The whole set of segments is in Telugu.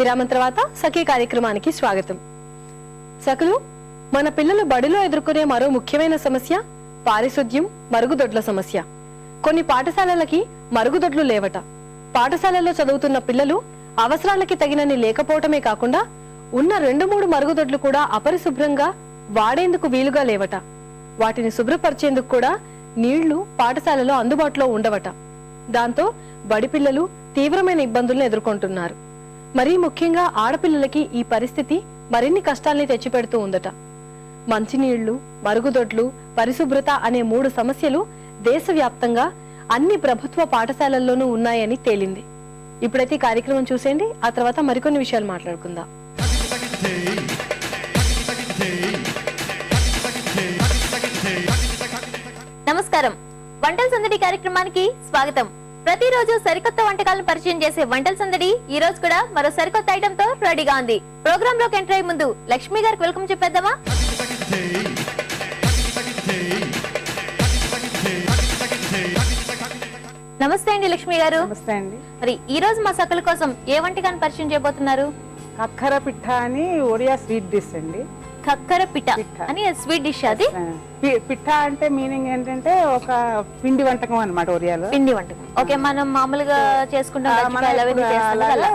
విరామం తర్వాత సఖీ కార్యక్రమానికి స్వాగతం. సఖులు మన పిల్లలు బడిలో ఎదుర్కొనే మరో ముఖ్యమైన సమస్య పారిశుద్ధ్యం మరుగుదొడ్ల సమస్య. కొన్ని పాఠశాలలకి మరుగుదొడ్లు లేవట. పాఠశాలలో చదువుతున్న పిల్లలు అవసరాలకి తగినన్ని లేకపోవటమే కాకుండా ఉన్న రెండు మూడు మరుగుదొడ్లు కూడా అపరిశుభ్రంగా వాడేందుకు వీలుగా లేవట. వాటిని శుభ్రపరిచేందుకు కూడా నీళ్ళు పాఠశాలలో అందుబాటులో ఉండవట. దాంతో బడి పిల్లలు తీవ్రమైన ఇబ్బందులను ఎదుర్కొంటున్నారు. మరీ ముఖ్యంగా ఆడపిల్లలకి ఈ పరిస్థితి మరిన్ని కష్టాల్ని తెచ్చిపెడుతూ ఉందట. మంచినీళ్ళు మరుగుదొడ్లు పరిశుభ్రత అనే మూడు సమస్యలు దేశవ్యాప్తంగా అన్ని ప్రభుత్వ పాఠశాలల్లోనూ ఉన్నాయని తేలింది. ఇప్పుడైతే ఈ కార్యక్రమం చూసేయండి. ఆ తర్వాత మరికొన్ని విషయాలు మాట్లాడుకుందాం. నమస్కారం. వంటల సందడి కార్యక్రమానికి స్వాగతం. ప్రతిరోజు సరికొత్త వంటకాలను పరిచయం చేసే వంటల సందడి ఈ రోజు కూడా మరో సరికొత్త ఐటమ్తో రెడీగా ఉంది. ప్రోగ్రామ్లోకి ఎంటర్ అయ్యే ముందు లక్ష్మి గారికి వెల్కమ్ చెప్పేద్దామా? నమస్తే అండి లక్ష్మి గారు. నమస్తే అండి. మరి ఈ రోజు మా సకల కోసం ఏ వంటకాన్ని పరిచయం చేయబోతున్నారు? కక్కర పిఠ అని ఒరియా స్వీట్ డిష్ అండి. కక్కర పిఠ. అని స్వీట్ డిష్ అది. పిఠ అంటే మీనింగ్ ఏంటంటే ఒక పిండి వంటకం అన్నమాట ఒరియాలో. పిండి వంటకం. ఓకే మనం మామూలుగా చేసుకుంటాం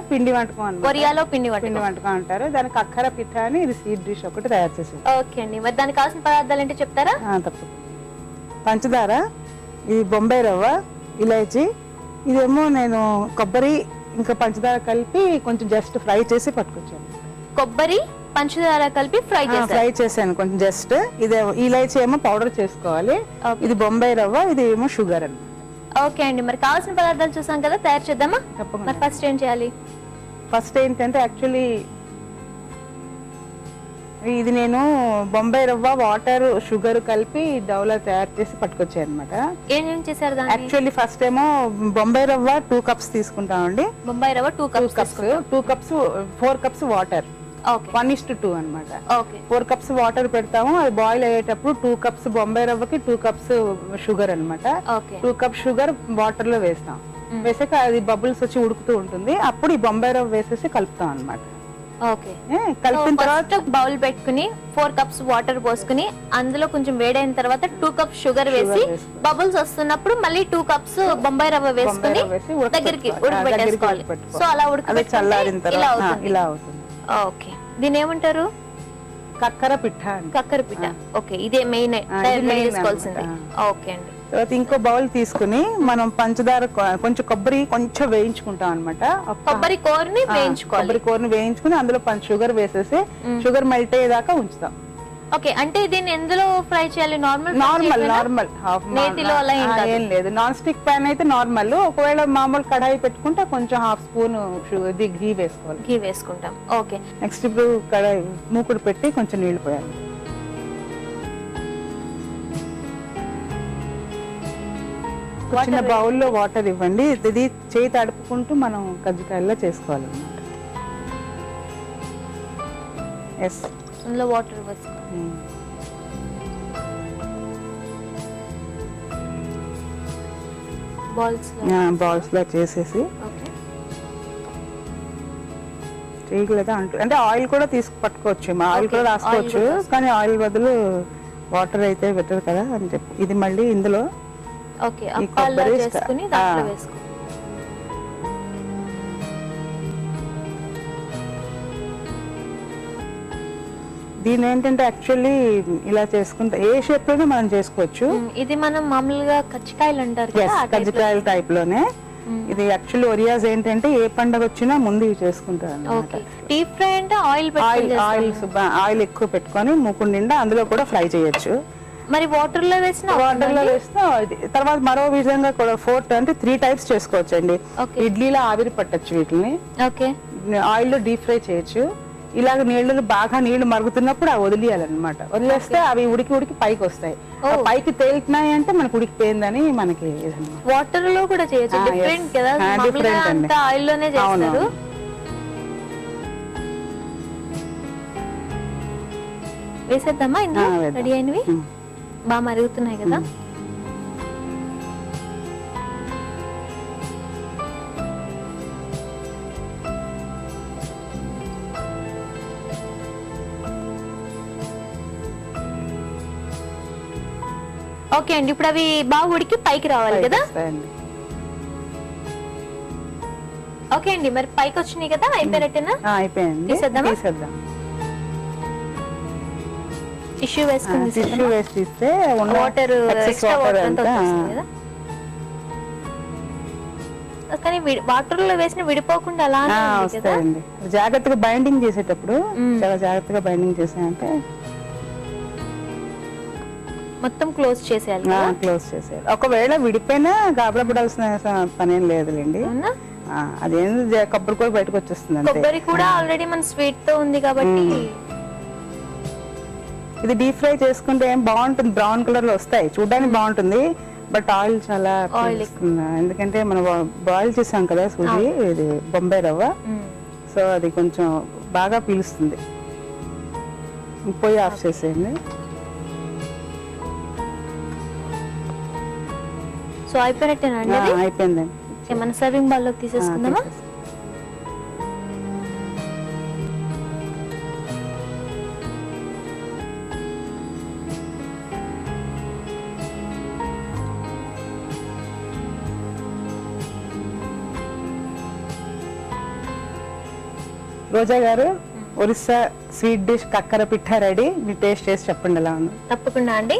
పిండి వంటకం కొరియాలో పిండి పిండి వంటకం అంటారు. దానికి కక్కర పిఠ అని ఇది స్వీట్ డిష్ ఒకటి తయారు చేసింది. ఓకే అండి. మరి దానికి కావాల్సిన పదార్థాలు ఏంటో చెప్తారా? తప్పు పంచదార ఇది బొంబాయి రవ్వ ఇలాచి ఇదేమో నేను కొబ్బరి ఇంకా పంచదార కలిపి కొంచెం జస్ట్ ఫ్రై చేసి పట్టుకొచ్చాను. కొబ్బరి పంచదార కలిపి ఫ్రై ఫ్రై చేశాను కొంచెం జస్ట్. ఇది ఇలాచి ఏమో పౌడర్ చేసుకోవాలి. ఇది బొంబాయి రవ్వ ఇది ఏమో షుగర్ అని ఓకే అండి మరి కావాల్సిన పదార్థాలు చూసాం కదా తయారు చేద్దామా? తప్పకుండా. మరి ఫస్ట్ ఏం చేయాలి? ఫస్ట్ ఏంటంటే యాక్చువల్లీ ఇది నేను బొంబాయి రవ్వ వాటర్ షుగర్ కలిపి డౌలా తయారు చేసి పట్టుకొచ్చాను అనమాట ఏం ఏం చేశారు యాక్చువల్లీ ఫస్ట్ ఏమో బొంబాయి రవ్వ టూ కప్స్ తీసుకుంటామండి. Bombay rava two cups two cups four cups water. One is to two అనమాట ఓకే. ఫోర్ కప్స్ వాటర్ పెడతాము. అది బాయిల్ అయ్యేటప్పుడు టూ కప్స్ బొంబాయి రవ్వకి టూ కప్స్ షుగర్ అన్నమాట. ఓకే. టూ కప్ షుగర్ వాటర్లో వేస్తాం. వేసాక అది బబుల్స్ వచ్చి ఉడుకుతూ ఉంటుంది. అప్పుడు ఈ బొంబాయి రవ్వ వేసేసి కలుపుతాం అనమాట ఓకే. కలిపిన తర్వాత బౌల్ పెట్టుకుని ఫోర్ కప్స్ వాటర్ పోసుకుని అందులో కొంచెం వేడైన తర్వాత టూ కప్స్ షుగర్ వేసి. బబుల్స్ వస్తున్నప్పుడు మళ్ళీ టూ కప్స్ బొంబాయి రవ్వ వేసుకుని. దగ్గరికి ఉడకబెట్టేసుకోవాలి. సో అలా అవుతుంది. ఇలా అవుతుంది. ఓకే దీని ఏమంటారు కక్కర పిఠ కక్కర పిట్ట. ఓకే ఇదే మెయిన్ ఆ, ఇది చేసుకోవాల్సింది అన్నమాట. ఓకే అండి. తర్వాత ఇంకో బౌల్ తీసుకుని మనం పంచదార కొంచెం కొబ్బరి కొంచెం వేయించుకుంటాం అనమాట కొబ్బరి కోరిని వేయించుకోవాలి. కొబ్బరి కూరని వేయించుకుని అందులో షుగర్ వేసేసి షుగర్ మెల్ట్ అయ్యేదాకా ఉంచుతాం. ఓకే అంటే దీన్ని ఎందులో ఫ్రై చేయాలి? Normal normal normal. హాఫ్ నేతిలో అలా ఏం కాదు. ఏం లేదు. నాన్ స్టిక్ ప్యాన్ అయితే నార్మల్. ఒకవేళ మామూలు కడాయి పెట్టుకుంటే కొంచెం హాఫ్ స్పూన్ ఇది ఘీ వేసుకోవాలి. ఘీ వేసుకుంటాం. ఓకే. నెక్స్ట్ ఇప్పుడు కడాయి మూకుడు పెట్టి కొంచెం నీళ్ళు పోయాలి. ఒక చిన్న బౌల్లో వాటర్ ఇవ్వండి. ఇది చేయి తడుపుకుంటూ మనం కజ్జికాయల్లో చేసుకోవాలి ఎస్ అందులో వాటర్ వేసుకోవాలి బాల్స్ బాల్స్లో చేసేసి. చేయగలదా అంటూ అంటే ఆయిల్ కూడా తీసుకు పట్టుకోవచ్చు. మా ఆయిల్ కూడా రాసుకోవచ్చు. కానీ ఆయిల్ బదులు వాటర్ అయితే బెటర్ కదా అని చెప్పి. ఇది మళ్ళీ ఇందులో ఓకే కొబ్బరి దీని ఏంటంటే యాక్చువల్లీ ఇలా చేసుకుంటే ఏ షేప్లోనే మనం చేసుకోవచ్చు. ఇది మనం మామూలుగా కచ్చికాయలు అంటారు. కజ్జికాయల టైప్లోనే. ఇది యాక్చువల్లీ ఒరియాస్ ఏంటంటే ఏ పండగ వచ్చినా ముందు ఇవి చేసుకుంటారు డీప్ ఫ్రై అంటే ఆయిల్ ఆయిల్ ఆయిల్ ఆయిల్ ఎక్కువ పెట్టుకొని మూకుడు నిండా అందులో కూడా ఫ్రై చేయొచ్చు. మరి వాటర్లో వేసిన వాటర్లో ఇది తర్వాత మరో విధంగా కూడా ఫోర్ అంటే త్రీ టైప్స్ చేసుకోవచ్చు అండి ఇడ్లీలో ఆవిరి పట్టచ్చు వీటిని. ఓకే. ఆయిల్లో డీప్ ఫ్రై చేయొచ్చు. ఇలాగ నీళ్ళు బాగా నీళ్ళు మరుగుతున్నప్పుడు అవి వదిలేయాలన్నమాట వదిలేస్తే అవి ఉడికి ఉడికి పైకి వస్తాయి పైకి తేలుతున్నాయి అంటే మనకు ఉడికిపోయిందని మనకి. వాటర్లో కూడా చేయొచ్చు. డిఫరెంట్ కదా అండి. ఆయిల్లోనే. చేస్తారు వేసేద్దామా ఇందులో. రెడీ అయినవి. బాగా మరుగుతున్నాయి కదా ఓకే అండి ఇప్పుడు అవి బాగా ఉడికి పైకి రావాలి కదా? ఓకే అండి మరి పైకి వచ్చినాయి కదా అయిపోయినట్టేనా? అయిపోయింది తీసేద్దామా? తీసేద్దాం. టిష్యూ వేసుకుని టిష్యూ వేసి తీస్తే ఉన్న వాటర్ ఎక్స్ట్రా వాటర్ అంతా కదా? కానీ వాటర్లో వేసిన విడిపోకుండా వస్తాయండి. జాగ్రత్తగా బైండింగ్ చేసేటప్పుడు. చాలా జాగ్రత్తగా బైండింగ్ చేసాయంటే మొత్తం క్లోజ్ చేసేయాలి కదా? క్లోజ్ చేసేయాలి. ఒకవేళ విడిపోయినా గాబరా పడాల్సిన స- పనేం లేదులేండి అదేంది కొబ్బరి కూడా బయటకు వచ్చేస్తుంది కొబ్బరి కూడా ఆల్రెడీ మన స్వీట్తో ఉంది కాబట్టి ఇది డీప్ ఫ్రై చేసుకుంటే ఏం బాగుంటుంది. బ్రౌన్ కలర్లో వస్తాయి. చూడడానికి బాగుంటుంది. బట్ ఆయిల్ చాలా. ఎందుకంటే మనం బాయిల్ చేసాం కదా సూజీ ఇది బొంబాయి రవ్వ. సో అది కొంచెం బాగా పీలుస్తుంది. పొయ్యి ఆఫ్ చేసేయండి. సో అయిపోయినట్టేనా అండి అయిపోయిందండి. మన సర్వింగ్ బాల్ ఆ, తీసేసుకుందామా? తీసేసి. Roja garu Orissa sweet dish Kakara Pitha ready. మీరు టేస్ట్ చేసి చెప్పండి ఎలా ఉంది. తప్పకుండా అండి.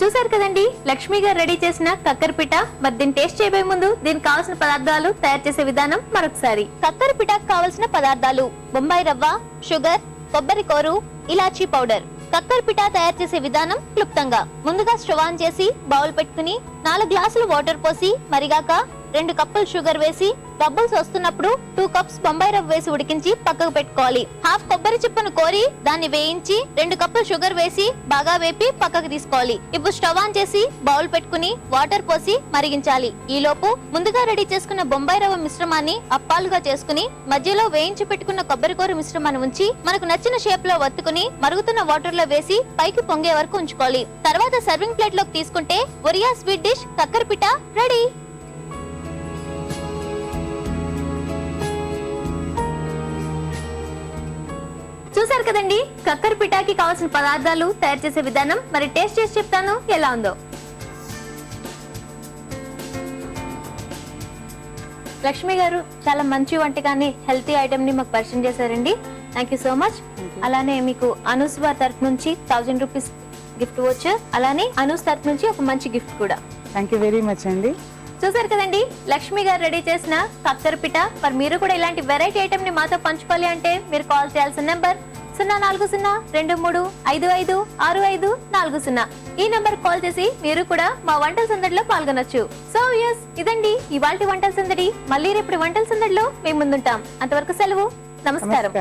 చూసారు కదండి? లక్ష్మి గారు రెడీ చేసిన కక్కరపిట. మరి దీన్ని టేస్ట్ చేయబోయే ముందు దీనికి కావాల్సిన పదార్థాలు తయారు చేసే విధానం మరొకసారి. కక్కరపిటకు కావాల్సిన పదార్థాలు బొంబాయి రవ్వ షుగర్ కొబ్బరి కోరు ఇలాచీ పౌడర్. కక్కరపిట తయారు చేసే విధానం క్లుప్తంగా. ముందుగా స్టవ్ ఆన్ చేసి బౌల్ పెట్టుకుని నాలుగు గ్లాసులు వాటర్ పోసి మరిగాక రెండు కప్పులు షుగర్ వేసి బబుల్స్ వస్తున్నప్పుడు టూ కప్స్ బొంబాయి రవ్వ వేసి ఉడికించి పక్కకు పెట్టుకోవాలి. హాఫ్ కొబ్బరి చిప్పను కోరి దాన్ని వేయించి రెండు కప్పులు షుగర్ వేసి బాగా వేపి పక్కకు తీసుకోవాలి. ఇప్పుడు స్టవ్ ఆన్ చేసి బౌల్ పెట్టుకుని వాటర్ పోసి మరిగించాలి. ఈ లోపు ముందుగా రెడీ చేసుకున్న బొంబాయి రవ్వ మిశ్రమాన్ని అప్పాలుగా చేసుకుని మధ్యలో వేయించి పెట్టుకున్న కొబ్బరి కూర మిశ్రమాన్ని ఉంచి మనకు నచ్చిన షేప్లో వత్తుకుని మరుగుతున్న వాటర్లో వేసి పైకి పొంగే వరకు ఉంచుకోవాలి. తర్వాత సర్వింగ్ ప్లేట్లోకి తీసుకుంటే Oriya sweet dish Kakarpitha ready. చూసారు కదండి? కక్కర్ పిఠాకి కావాల్సిన పదార్థాలు తయారు చేసే విధానం మరి టేస్ట్ చేసి చెప్తాను. ఎలా ఉందో? లక్ష్మి గారు చాలా మంచి వంటకాన్ని హెల్తీ ఐటమ్ని మాకు పరిచయం చేశారండి. Thank you so much. అలానే మీకు అనూస్ వారి తరఫు నుంచి థౌజండ్ రూపీస్ గిఫ్ట్ వచ్చర్ అలానే అనూస్ తరఫు నుంచి ఒక మంచి గిఫ్ట్ కూడా. థ్యాంక్ యూ వెరీ మచ్ అండి. చూసారు కదండి? లక్ష్మి గారు రెడీ చేసిన కత్తెర పిట మరి మీరు కూడా ఇలాంటి వెరైటీ ఐటమ్ని మాతో పంచుకోవాలి అంటే మీరు కాల్ చేయాల్సిన నెంబర్ సున్నా నాలుగు సున్నా రెండు మూడు ఐదు ఐదు ఆరు ఐదు నాలుగు సున్నా. ఈ నంబర్ కాల్ చేసి మీరు కూడా మా వంటల సందడిలో పాల్గొనొచ్చు. సో యస్ ఇదండి ఇవాల్టి వంటల సందడి. మళ్ళీ రేపు వంటల సందడిలో మేము ముందుంటాం. అంతవరకు సెలవు. నమస్కారం.